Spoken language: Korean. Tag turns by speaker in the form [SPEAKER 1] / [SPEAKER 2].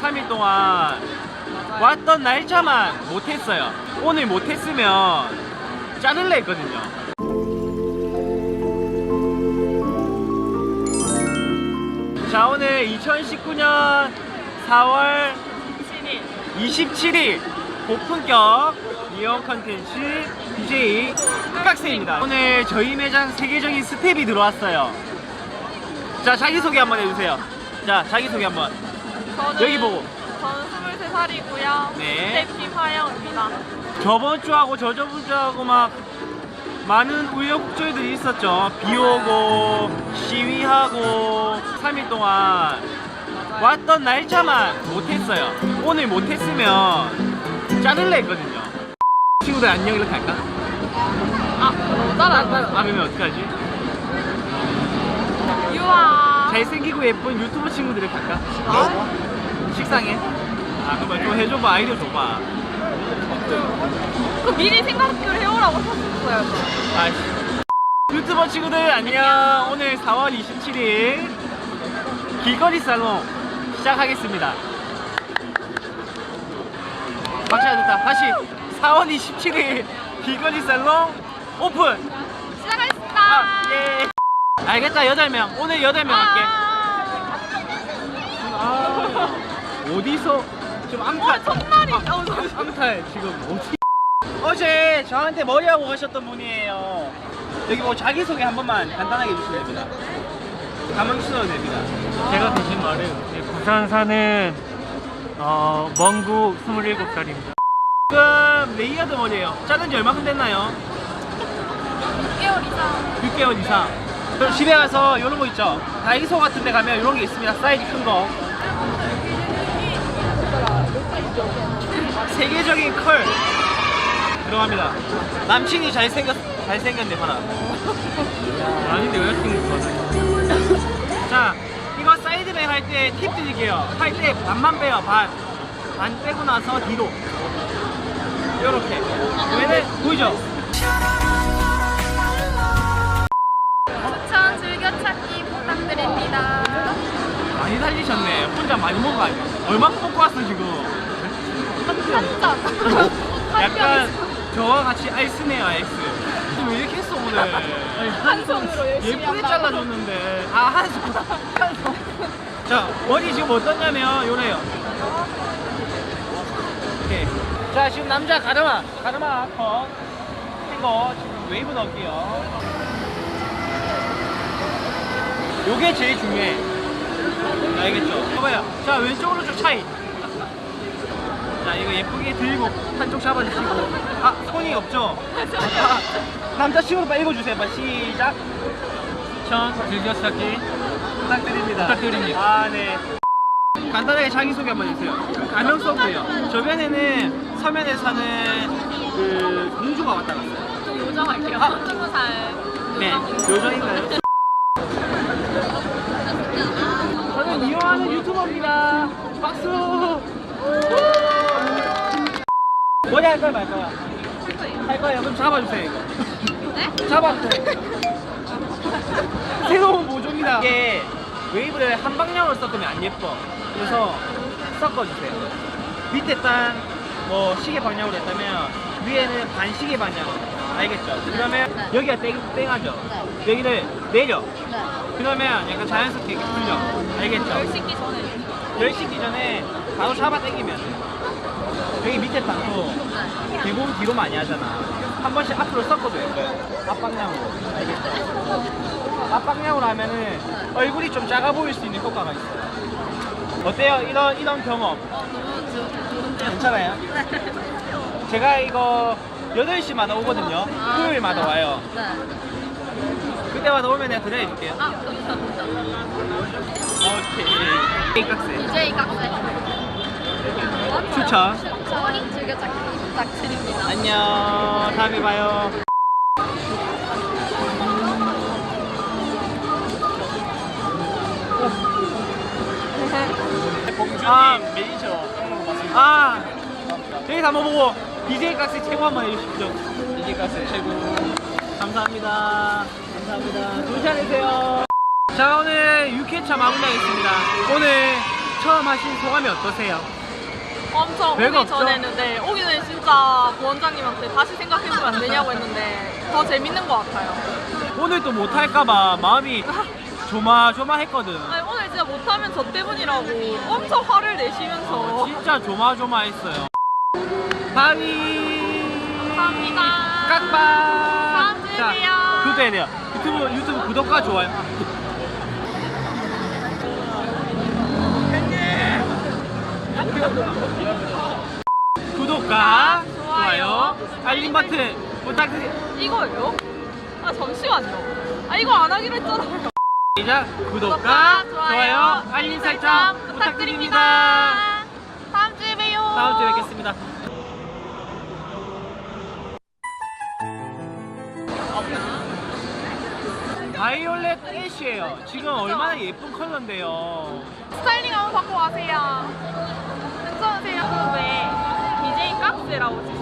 [SPEAKER 1] 3일 동안 왔던 날짜만 못했어요. 오늘 못했으면 자를래 했거든요. 자, 오늘 2019년 4월 27일 고품격 이용 컨텐츠 DJ 흑각새입니다. 오늘 저희 매장 세계적인 스텝이 들어왔어요. 자, 자기소개 한번 해주세요. 자, 자기소개 한번.
[SPEAKER 2] 저는,
[SPEAKER 1] 여기 보고.
[SPEAKER 2] 저는 23살이고요.
[SPEAKER 1] 네.
[SPEAKER 2] 스텝팀 하영입니다.
[SPEAKER 1] 저번 주하고 저저번 주하고 막 많은 우여곡절들이 있었죠. 비 오고 시위하고 3일 동안 왔던 날짜만 못했어요. 오늘 못했으면 자를래 했거든요. 친구들 안녕 이렇게 할까?
[SPEAKER 2] 아, 못 따라.
[SPEAKER 1] 아 그러면 어떡하지?
[SPEAKER 2] 유아.
[SPEAKER 1] 잘생기고 예쁜 유튜브 친구들 이렇게 할까? 식상해? 아 그러면 좀 해줘봐 아이디어 줘봐.
[SPEAKER 2] 그 미리 생각을 해오라고 하셨어요.
[SPEAKER 1] 아이씨. 유튜버 친구들 안녕. 오늘 4월 27일 길거리 살롱 시작하겠습니다. 안 됐다. 다시 4월 27일 길거리 살롱 오픈.
[SPEAKER 2] 시작하겠습니다.
[SPEAKER 1] 아, 예. 알겠다. 8명. 오늘 8명 할게. 아, 어디서 좀 암탈.
[SPEAKER 2] 와, 첫날이.
[SPEAKER 1] 아,
[SPEAKER 2] 어, 저-
[SPEAKER 1] 암탈 지금 어디? 어제 저한테 머리하고 가셨던 분이에요. 여기 뭐 자기소개 한 번만 간단하게 해주시면 됩니다. 가만 쓰셔도 됩니다.
[SPEAKER 3] 제가 대신 말해요. 네, 부산 사는 어, 먼구 27살입니다.
[SPEAKER 1] 지금 레이어드 머리예요. 자른 지 얼마큼 됐나요?
[SPEAKER 2] 6개월 이상.
[SPEAKER 1] 6개월 이상. 그럼 집에 가서 이런 거 있죠? 다이소 같은 데 가면 이런 게 있습니다. 사이즈 큰 거. 세계적인 컬 들어갑니다. 남친이 잘생겼, 잘생겼네, 봐라.
[SPEAKER 3] 아닌데 여자친구 좋아하네.
[SPEAKER 1] 자, 이거 사이드백 할 때 팁 드릴게요. 할 때 반만 빼요, 반. 반 빼고 나서 뒤로. 요렇게. 왜냐면, 보이죠? 혼자 많이 먹은 거 아니야? 얼마큼 먹고 왔어, 지금?
[SPEAKER 2] 한 점.
[SPEAKER 1] 약간 저와 같이 아이스네요, 아이스. 왜 이렇게 했어, 오늘?
[SPEAKER 2] 한 손으로 열심히
[SPEAKER 1] 예쁘게
[SPEAKER 2] 한다고.
[SPEAKER 1] 잘라줬는데. 아, 한 손. 한 손. 자, 머리 지금 어떠냐면, 요래요. 오케이. 자, 지금 남자 가르마. 가르마 컷. 한거 지금 웨이브 넣을게요. 요게 제일 중요해. 알겠죠? 봐봐요. 자, 왼쪽으로 쭉 차이. 자, 이거 예쁘게 들고 한쪽 잡아주시고. 아, 손이 없죠? 아, 남자친구로 빨리 읽어주세요. 빨리 시작.
[SPEAKER 3] 추천 즐겨 찾기
[SPEAKER 1] 부탁드립니다.
[SPEAKER 3] 부탁드립니다.
[SPEAKER 1] 아, 네. 간단하게 자기소개 한번 해주세요. 가명 서브예요. 저변에는 서면에 사는 그 공주가 왔다 갔어요.
[SPEAKER 2] 좀 요정할게요.
[SPEAKER 1] 아.
[SPEAKER 2] 20살.
[SPEAKER 1] 네, 요정인가요? 저는 유튜버입니다. 박수! 머리 할 거야, 말 거야? 할 거예요. 그럼 잡아주세요, 이거.
[SPEAKER 2] 네?
[SPEAKER 1] 잡아주세요. 새로운 모종이다. 이게 웨이브를 한 방향으로 섞으면 안 예뻐. 그래서 섞어주세요. 밑에 딴뭐 시계 방향으로 했다면 위에는 반시계 방향으로. 알겠죠? 그러면
[SPEAKER 4] 네.
[SPEAKER 1] 여기가 땡, 땡하죠? 여기를 내려.
[SPEAKER 4] 네.
[SPEAKER 1] 그러면 약간 자연스럽게 이렇게 풀려. 알겠죠?
[SPEAKER 2] 열 씻기 전에.
[SPEAKER 1] 열 씻기 전에 바로 잡아 당기면 돼. 여기 밑에 땅도 대부분 뒤로 많이 하잖아. 한 번씩 앞으로 섞어도 돼요. 앞방향으로. 알겠죠? 앞방향으로 하면은 얼굴이 좀 작아 보일 수 있는 효과가 있어요. 어때요? 이런, 이런 경험.
[SPEAKER 2] 어, 너무 좋- 좋은데요?
[SPEAKER 1] 괜찮아요? 제가 이거 8시마다 오거든요.
[SPEAKER 2] 아,
[SPEAKER 1] 토요일마다 와요.
[SPEAKER 4] 네.
[SPEAKER 1] 그때마다 오면 내가 드려줄게요.
[SPEAKER 2] 아, 감사합니다.
[SPEAKER 1] 오케이. 깍세.
[SPEAKER 4] DJ 깍세.
[SPEAKER 1] 추천.
[SPEAKER 4] 추천 즐겨찾기 부탁드립니다.
[SPEAKER 1] 안녕. 다음에 봐요. 아.
[SPEAKER 3] 매니저 한번 봤습니다.
[SPEAKER 1] 아, 여기 한번 보고 BJ 깍스 최고 한번 해주십시오.
[SPEAKER 3] 이게 가세 최고.
[SPEAKER 1] 감사합니다. 감사합니다. 좋은 되세요. 자, 오늘 6회차 마무리하겠습니다. 오늘 처음 하신 소감이 어떠세요?
[SPEAKER 2] 엄청
[SPEAKER 1] 별거
[SPEAKER 2] 오기
[SPEAKER 1] 없죠?
[SPEAKER 2] 전에는 네, 오기 전에 진짜 부원장님한테 다시 생각해보면 안 되냐고 했는데 더 재밌는 것 같아요.
[SPEAKER 1] 오늘 또 못할까봐 마음이 조마조마했거든.
[SPEAKER 2] 아니, 오늘 진짜 못하면 저 때문이라고 엄청 화를 내시면서
[SPEAKER 1] 진짜 조마조마했어요. 바위.
[SPEAKER 2] 감사합니다.
[SPEAKER 1] 깍방.
[SPEAKER 2] 다음 주에
[SPEAKER 1] 자,
[SPEAKER 2] 봬요.
[SPEAKER 1] 구독해야 돼요. 유튜브 유튜브 구독과 좋아요. 구독과
[SPEAKER 2] 좋아요,
[SPEAKER 1] 알림 버튼 부탁드립니다.
[SPEAKER 2] 이거예요? 아 잠시만요. 아 이거 안 하기로 했잖아요.
[SPEAKER 1] 구독과 좋아요, 알림 설정 부탁드립니다.
[SPEAKER 2] 다음 주에 봬요.
[SPEAKER 1] 다음 주에 뵙겠습니다. 바이올렛 애쉬예요. 지금 얼마나 예쁜 컬러인데요.
[SPEAKER 2] 스타일링 한번 받고 가세요. 괜찮으세요? 유튜브에 BJ 깍스라고